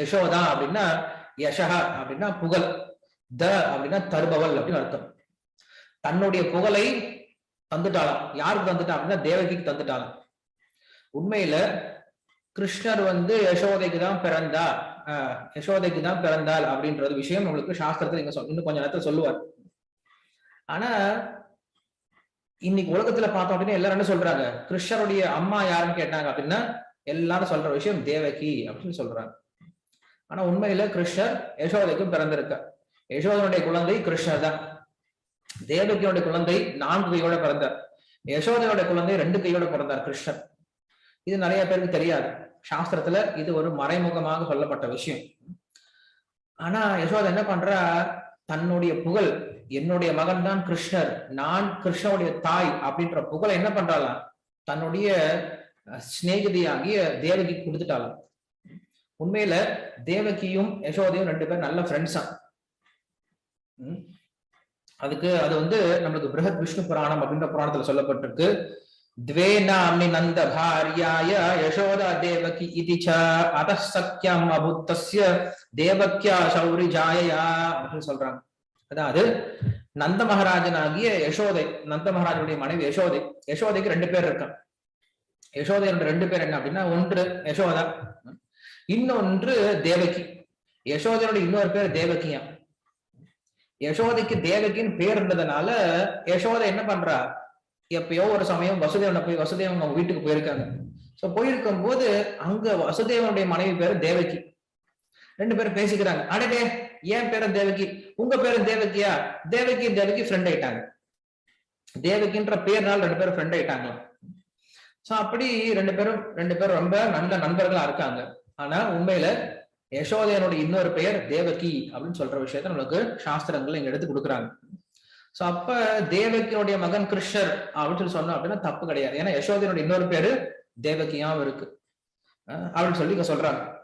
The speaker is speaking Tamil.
யசோதா அப்படின்னா யசஹா அப்படின்னா புகழ் த அப்படின்னா தருபவள் அப்படின்னு அர்த்தம். தன்னுடைய புகழை தந்துட்டாளாம். யாருக்கு தந்துட்டான் அப்படின்னா தேவகிக்கு தந்துட்டாளாம். உண்மையில கிருஷ்ணர் வந்து யசோதைக்கு தான் பிறந்தா யசோதைக்கு தான் பிறந்தாள் அப்படின்றது விஷயம் உங்களுக்கு சாஸ்திரத்துல இங்க இன்னும் கொஞ்ச நேரத்தில் சொல்லுவார். ஆனா இன்னைக்கு உலகத்துல பார்த்தோம் அப்படின்னா எல்லாரும் என்ன சொல்றாங்க? கிருஷ்ணருடைய அம்மா யாருன்னு கேட்டாங்க அப்படின்னா எல்லாரும் சொல்ற விஷயம் தேவகி அப்படின்னு சொல்றாங்க. ஆனா உண்மையில கிருஷ்ணர் யசோதைக்கும் பிறந்திருக்க யசோதனுடைய குழந்தை கிருஷ்ணர் தான். தேவகியோட குழந்தை நான்கு கையோட பிறந்தார். யசோதையோட குழந்தை ரெண்டு கையோட பிறந்தார் கிருஷ்ணர். இது நிறைய பேருக்கு தெரியாது. சாஸ்திரத்துல இது ஒரு மறைமுகமாக சொல்லப்பட்ட விஷயம். ஆனா யசோதா என்ன பண்றா? தன்னுடைய புகழ் என்னுடைய மகன் தான் கிருஷ்ணர் நான் கிருஷ்ணனுடைய தாய் அப்படின்ற புகழை என்ன பண்றாளாம்? தன்னுடைய சிநேகிதியாகிய தேவகி கொடுத்துட்டாளாம். உண்மையில தேவகியும் யசோதையும் ரெண்டு பேரும் நல்ல ஃப்ரெண்ட்ஸா அதுக்கு அது வந்து நம்மளுக்கு பிருஹத் விஷ்ணு புராணம் அப்படின்ற புராணத்துல சொல்லப்பட்டிருக்கு द्वे नाम्नि नन्द भार्याय यशोदा देवकी इति च अतः सख्यम् अभूतस्य தேவக்கியா சௌரி ஜாயயா அப்படின்னு சொல்றாங்க அதாவது நந்த மகாராஜனாகிய யசோதை நந்த மகாராஜனுடைய மனைவி யசோதை யசோதைக்கு ரெண்டு பேர் இருக்கான் யசோதையோட ரெண்டு பேர் என்ன அப்படின்னா ஒன்று யசோதா இன்னொன்று தேவகி. யசோதையோட இன்னொரு பேர் தேவகியா. யசோதைக்கு தேவகின்னு பேர் இருந்ததுனால யசோதை என்ன பண்றா? எப்பயோ ஒரு சமயம் வசுதேவனை போய் வசுதேவன் அவங்க வீட்டுக்கு போயிருக்காங்க. சோ போயிருக்கும் போது அங்க வசுதேவனுடைய மனைவி பேரு தேவகி. ரெண்டு பேரும் பேசிக்கிறாங்க. அடடே ஏன் பேரும் தேவகி? உங்க பேரும் தேவகியா? தேவகி தேவகி ஃப்ரெண்ட் ஆயிட்டாங்க. தேவகின்ற பேர்னால ரெண்டு பேரும் ஃப்ரெண்ட் ஆயிட்டாங்களாம். சோ அப்படி ரெண்டு பேரும் ரெண்டு பேரும் ரொம்ப நல்ல நண்பர்களா இருக்காங்க. ஆனா உண்மையில யசோதையனுடைய இன்னொரு பெயர் தேவகி அப்படின்னு சொல்ற விஷயத்த நம்மளுக்கு சாஸ்திரங்கள் இங்க எடுத்து கொடுக்குறாங்க. சோ அப்ப தேவகியோடைய மகன் கிருஷ்ணர் அப்படின்னு சொல்லி சொன்னோம் அப்படின்னா தப்பு கிடையாது. ஏன்னா யசோதையனுடைய இன்னொரு பேரு தேவகியாவும் இருக்கு. அஹ் அப்படின்னு சொல்லி இங்க சொல்றாங்க.